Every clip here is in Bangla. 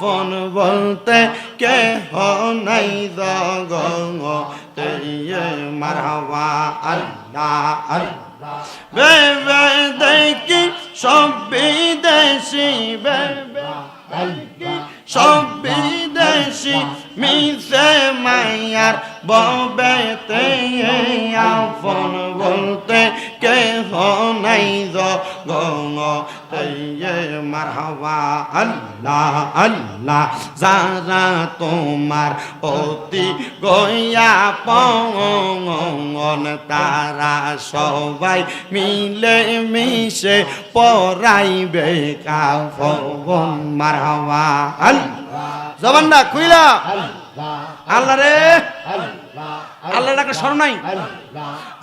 ফোন বলতে কে নাই জগতে মারহাবা আল্লাহ আল্লাহ। বেবে দেখি সব বিদেশি, বেবে সব বিদেশি মিশে মায়ার ববেতে আফন বলতে কে নাই গঙ্গ মারহাবা আল্লাহ আল্লাহ যারা তোমার অতি গয়া পঙ্গন তারা সবাই মিলে মিশে পরাইবে কাফন মারহাবা আল্লাহ। জবানটা খুইলা। আল্লাহ রে। আল্লাহ। ডাকে স্মরণ নাই?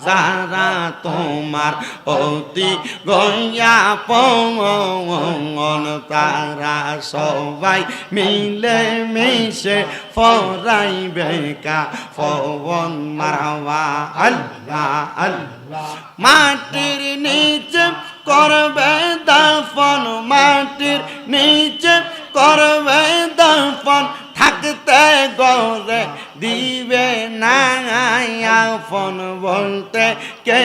যারা তোমার অতি গয়া পঙ্গন তারা সবাই মিলে মিশে ফরাইবে কা ফবন মারওয়া। আল্লাহ আল্লাহ। মাটির নিচে করবে দাফন, মাটির নিচে করবে দাফন। থাকতে গরে দিবে না ফোন বলতে কে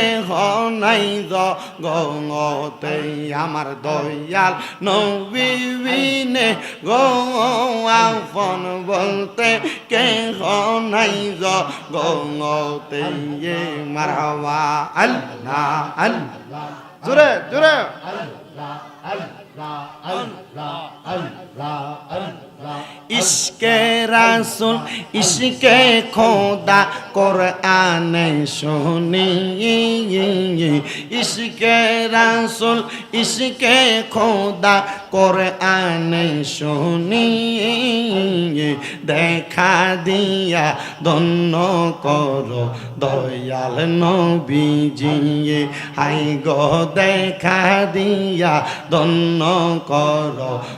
নাই গতে আমার দয়াল নবীনে গো ফোন বলতে কে নাই গতে মারহাবা, আল্লাহ আল্লাহ। জোরে জোরে। ইশকে রাসুল, ইশকে খোদা কোরআনে শুনি। ইশকে রাসুল, ইশকে খোদা কোরআনে শুনি। দেখা দিয়া দন্ন করো দয়াল নবীজি। হাই গো দেখা দিয়া ধন্য কর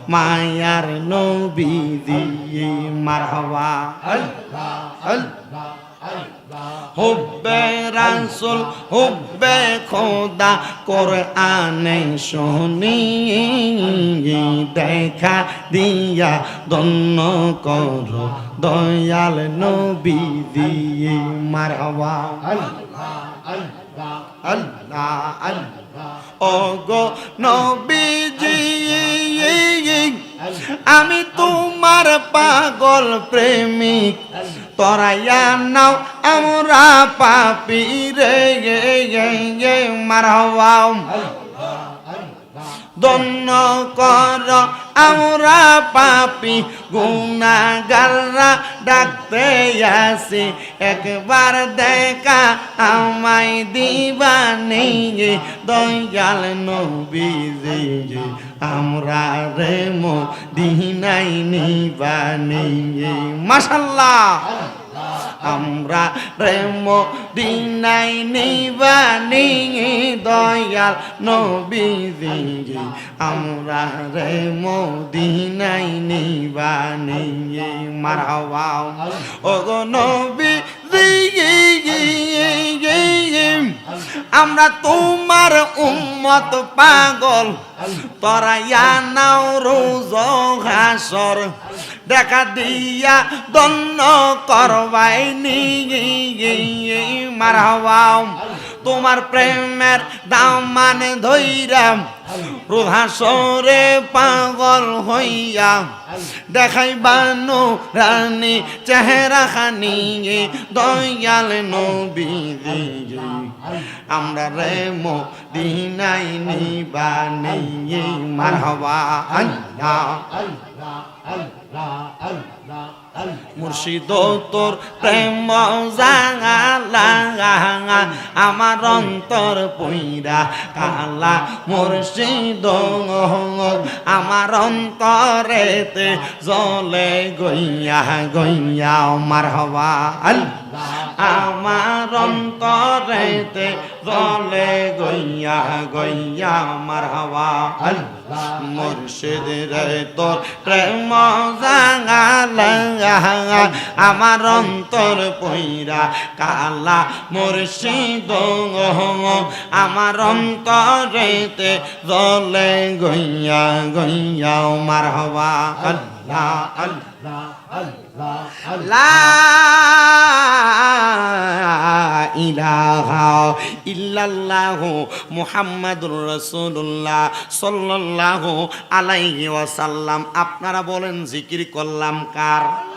মায়ার নবী দিয়ে মারহাবা হুব্বে রাসুল হুব্বে হুব্বে খোদা কোরআনে শুনি, দেখা দিয়া দন্ন করো, দয়াল নবী দিয়ে মারহাবা আল্লাহ আল্লাহ নবীজি, আমি তোমার পাগল প্রেমিক। তরাইয়া নাও আমরা পাপি রে মারহাও দন্য কর, আমরা পাপি গুনাগাররা ডাকতে আসি। একবার দেখা আমায় দিবানি দয়াল নবীজি আমরা রে মো দিনাই নিবানি মাশাল্লাহ। আমরা প্রেম দিনাই নিবানি দয়াল নবীজি। আমরা রে মদিনাই নিবানি। মারহাবা ও নবী আমরা তোমার উম্মত পাগল। তরাইয়া নাও রোজ ঘাসর দেখা দিয়া দন্ন করবাই নি মারহাবাম তোমার প্রেমের দামান ধৈরাম। প্রভাসরে পাগল হইয়া দেখাই বানো রানী চেহারা খানি দয়াল নবী আমরা রে মো দিনাই নিবানি মারহাবা আল্লাহ। মুর্শিদ তোর প্রেম আমার অন্তর পইরা কালা মুর্শিদ, আমার অন্তরেতে জলে গইয়া গইয়া মার হবা আমার অন্তরেতে জলে গইয়া গইয়া মার হবা মুর্শিদ রে তোর প্রেম জাঙালা আমার অন্তর পইরা কালা মুর্শিদ আমার অন্তরেতে জলে গইয়া গইয়া মার হবা আল্লাহ আল্লাহ আল্লাহ আল্লাহ ওয়াসাল্লাম। আপনারা বলেন জিকির করলাম কার?